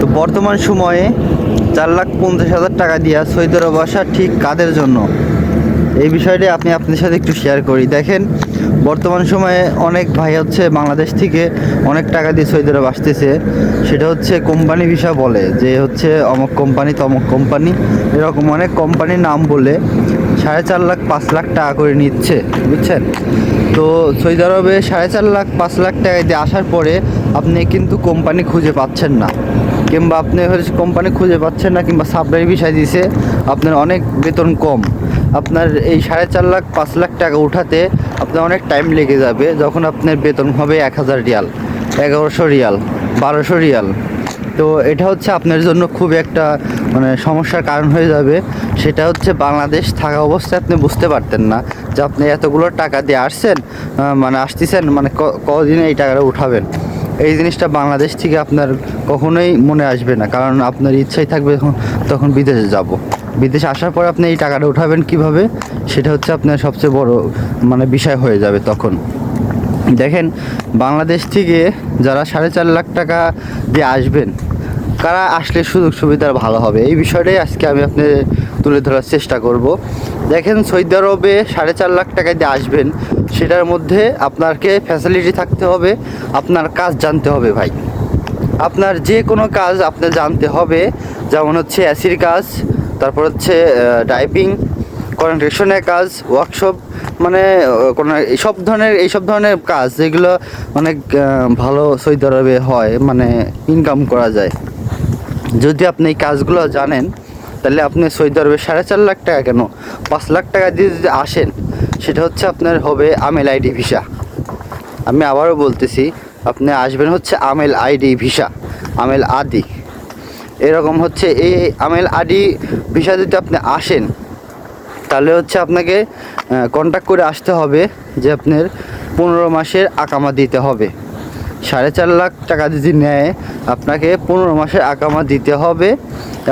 তো বর্তমান সময়ে চার লাখ পঞ্চাশ হাজার টাকা দিয়া সৌদি আরব আসা ঠিক কাদের জন্য? এই বিষয়টি আপনি আপনার সাথে একটু শেয়ার করি। দেখেন, বর্তমান সময়ে অনেক ভাই হচ্ছে বাংলাদেশ থেকে অনেক টাকা দিয়ে সৌদি আরব আসতেছে সেটা হচ্ছে কোম্পানি ভিসা বলে, যে হচ্ছে অমুক কোম্পানি, তমক কোম্পানি, এরকম অনেক কোম্পানির নাম বলে সাড়ে চার লাখ, পাঁচ লাখ টাকা করে নিচ্ছে, বুঝছেন? তো সৌদি আরবে সাড়ে চার লাখ, পাঁচ লাখ টাকা দিয়ে আসার পরে আপনি কিন্তু কোম্পানি খুঁজে পাচ্ছেন না। কিংবা আপনি হচ্ছে কোম্পানি খুঁজে পাচ্ছেন না কিংবা সাপ্লাই বিষয় দিছে, আপনার অনেক বেতন কম। আপনার এই সাড়ে চার লাখ, পাঁচ লাখ টাকা উঠাতে আপনার অনেক টাইম লেগে যাবে, যখন আপনার বেতন হবে এক হাজার রিয়াল, এগারোশো রিয়াল, বারোশো রিয়াল। তো এটা হচ্ছে আপনার জন্য খুব একটা মানে সমস্যার কারণ হয়ে যাবে। সেটা হচ্ছে বাংলাদেশ থাকা অবস্থায় আপনি বুঝতে পারতেন না যে আপনি এতগুলো টাকা দিয়ে আসছেন মানে আসতেছেন মানে কদিনে এই টাকাটা উঠাবেন। এই জিনিসটা বাংলাদেশ থেকে আপনার কখনোই মনে আসবে না। কারণ আপনার ইচ্ছাই থাকবে তখন বিদেশে যাব। বিদেশে আসার পর আপনি এই টাকাটা উঠাবেন কীভাবে, সেটা হচ্ছে আপনার সবচেয়ে বড় মানে বিষয় হয়ে যাবে তখন। দেখেন, বাংলাদেশ থেকে যারা সাড়ে চার লাখ টাকা দিয়ে আসবেন, কারা আসলে সুযোগ সুবিধা ভালো হবে? এই বিষয়টাই আজকে আমি আপনাদের তুলে ধরার চেষ্টা করব। দেখেন, সৌদি আরবে সাড়ে চার লাখ টাকা দিয়ে আসবেন সেটার মধ্যে আপনাকে ফ্যাসিলিটি থাকতে হবে, আপনার কাজ জানতে হবে ভাই। আপনার যে কোনো কাজ আপনার জানতে হবে, যেমন হচ্ছে অ্যাসির কাজ, তারপর হচ্ছে ডাইভিং কনস্ট্রাকশনের কাজ ওয়ার্কশপ মানে কোনো সব ধরনের, এইসব ধরনের কাজ, যেগুলো অনেক ভালো সৌদি হয় মানে ইনকাম করা যায়। যদি আপনি এই কাজগুলো জানেন তাহলে আপনি সৌদি আরবে সাড়ে চার লাখ টাকা কেন? পাঁচ লাখ টাকা দিয়ে যদি আসেন, সেটা হচ্ছে আপনার হবে আমেল আইডি ভিসা। আমি আবারও বলতেছি, আপনি আসবেন হচ্ছে আমেল আইডি ভিসা, আমেল আদি। এরকম হচ্ছে এই আমেল আদি ভিসা যদি আপনি আসেন, তাহলে হচ্ছে আপনাকে কন্ট্যাক্ট করে আসতে হবে যে আপনার পনেরো মাসের আকামা দিতে হবে। সাড়ে চার লাখ টাকা যদি নেয়, আপনাকে পনেরো মাসের আকামা দিতে হবে।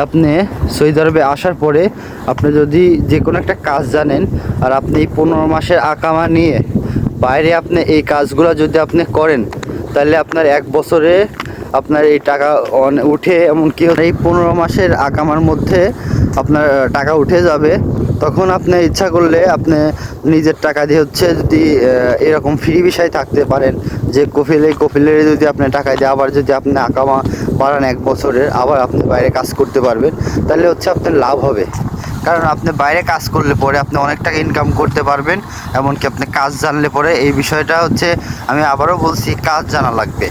আপনি সৌদি আরবে আসার পরে আপনি যদি যে কোনো একটা কাজ জানেন, আর আপনি পনেরো মাসের আকামা নিয়ে বাইরে আপনি এই কাজগুলো যদি আপনি করেন, তাহলে আপনার এক বছরে আপনার এই টাকা উঠে, এমনকি এই পনেরো মাসের আকামার মধ্যে আপনার টাকা উঠে যাবে। তখন আপনি ইচ্ছা করলে আপনি নিজের টাকা দিয়ে হচ্ছে যদি এরকম ফ্রি বিষয় থাকতে পারেন, যে কফিল, এই কফিলের যদি আপনি টাকা দিয়ে আবার যদি আপনি আকামা বাড়ান এক বছরের, আবার আপনি বাইরে কাজ করতে পারবেন, তাহলে হচ্ছে আপনার লাভ হবে। কারণ আপনি বাইরে কাজ করলে পরে আপনি অনেক টাকা ইনকাম করতে পারবেন, এমনকি আপনি কাজ জানলে পরে এই বিষয়টা হচ্ছে আমি আবারও বলছি, কাজ জানা লাগবে।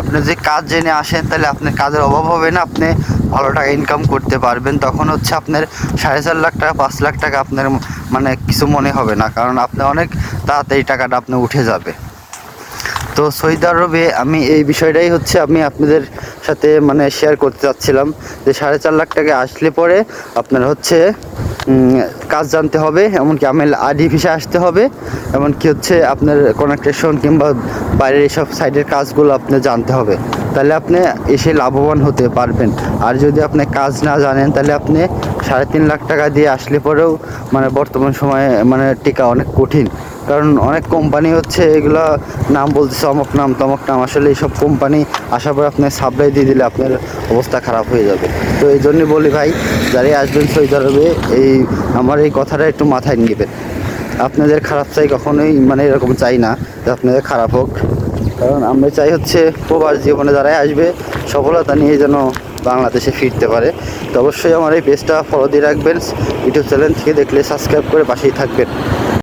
আপনি যে কাজ জেনে আসেন, তাহলে আপনার কাজের অভাব হবে না, আপনি ভালো টাকা ইনকাম করতে পারবেন, তখন হচ্ছে আপনার সাড়ে চার লাখ টাকা, পাঁচ লাখ টাকা আপনার মানে কিছু মনে হবে না, কারণ আপনি অনেক তাড়াতাড়ি টাকাটা আপনি উঠে যাবে। তো সৌদি আরবে আমি এই বিষয়টাই হচ্ছে আমি আপনাদের সাথে মানে শেয়ার করতে চাচ্ছিলাম যে সাড়ে চার লাখ টাকা আসলে পরে আপনার হচ্ছে কাজ জানতে হবে, এমনকি আমেল আডি ভিসা আসতে হবে, এমনকি হচ্ছে আপনার কনেকটেশন কিংবা বাইরের এইসব সাইডের কাজগুলো আপনি জানতে হবে। তাহলে আপনি এসে লাভবান হতে পারবেন। আর যদি আপনি কাজ না জানেন, তাহলে আপনি সাড়ে তিন লাখ টাকা দিয়ে আসলে পরেও মানে বর্তমান সময়ে মানে টিকা অনেক কঠিন। কারণ অনেক কোম্পানি হচ্ছে, এগুলা নাম বলতেছে অমক নাম, তমক নাম। আসলে এইসব কোম্পানি আসার পর আপনি সাপ্লাই দিয়ে দিলে আপনার অবস্থা খারাপ হয়ে যাবে। তো এই জন্যই বলি ভাই, যারাই আসবেন সৌদি আরবে, এই আমার এই কথাটা একটু মাথায় নেবেন। আপনাদের খারাপ চাই কখনোই মানে এরকম চাই না যে আপনাদের খারাপ হোক। কারণ আমরা চাই হচ্ছে প্রবাস জীবনে যারাই আসবে, সফলতা নিয়ে যেন বাংলাদেশে ফিরতে পারে। তো অবশ্যই আমার এই পেজটা ফলো দিয়ে রাখবেন। ইউটিউব চ্যানেল থেকে দেখলে সাবস্ক্রাইব করে পাশেই থাকবেন।